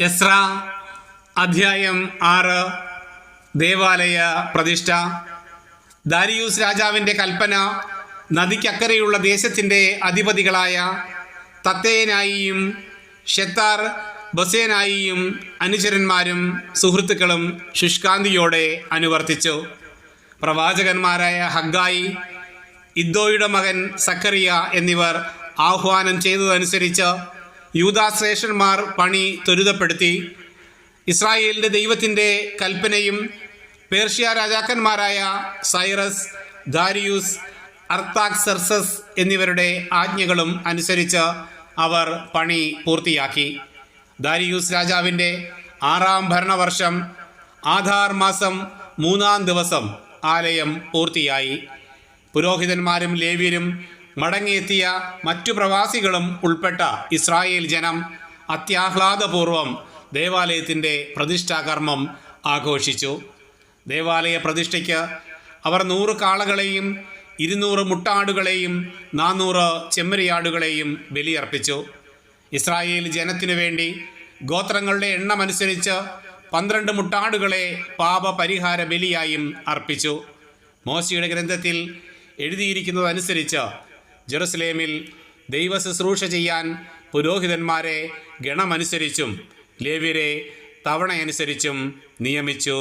എസ്ര അധ്യായം ആറ് ദേവാലയ പ്രതിഷ്ഠ. ദാരിയൂസ് രാജാവിന്റെ കൽപ്പന നദിക്കക്കരെയുള്ള ദേശത്തിന്റെ അധിപതികളായ തത്തേനായിയും ഷെത്താർ ബസേനായിയും അനുചരന്മാരും സുഹൃത്തുക്കളും ശുഷ്കാന്തിയോടെ അനുവർത്തിച്ചു. പ്രവാചകന്മാരായ ഹഗ്ഗായി ഇദ്ദോയുടെ മകൻ സക്കറിയ എന്നിവർ ആഹ്വാനം ചെയ്തതനുസരിച്ച് യൂതാശ്രേഷ്ഠന്മാർ പണി ത്വരിതപ്പെടുത്തി. ഇസ്രായേലിന്റെ ദൈവത്തിന്റെ കൽപ്പനയും പേർഷ്യ രാജാക്കന്മാരായ സൈറസ് ദാരിയൂസ് അർത്താക്സർസസ് എന്നിവരുടെ ആജ്ഞകളും അനുസരിച്ച് അവർ പണി പൂർത്തിയാക്കി. ദാരിയൂസ് രാജാവിന്റെ ആറാം ഭരണവർഷം ആധാർ മാസം മൂന്നാം ദിവസം ആലയം പൂർത്തിയായി. പുരോഹിതന്മാരും ലേവ്യരും മടങ്ങിയെത്തിയ മറ്റു പ്രവാസികളും ഉൾപ്പെട്ട ഇസ്രായേൽ ജനം അത്യാഹ്ലാദപൂർവം ദേവാലയത്തിന്റെ പ്രതിഷ്ഠാകർമ്മം ആഘോഷിച്ചു. ദേവാലയ പ്രതിഷ്ഠയ്ക്ക് അവർ നൂറ് കാളകളെയും ഇരുന്നൂറ് മുട്ടാടുകളെയും നാനൂറ് ചെമ്മരിയാടുകളെയും ബലിയർപ്പിച്ചു. ഇസ്രായേൽ ജനത്തിനു വേണ്ടി ഗോത്രങ്ങളുടെ എണ്ണമനുസരിച്ച് പന്ത്രണ്ട് മുട്ടാടുകളെ പാപപരിഹാര ബലിയായും അർപ്പിച്ചു. മോശയുടെ ഗ്രന്ഥത്തിൽ എഴുതിയിരിക്കുന്നതനുസരിച്ച് ജെറുസലേമിൽ ദൈവ ശുശ്രൂഷ ചെയ്യാൻ പുരോഹിതന്മാരെ ഗണമനുസരിച്ചും ലേവ്യരെ തവണയനുസരിച്ചും നിയമിച്ചു.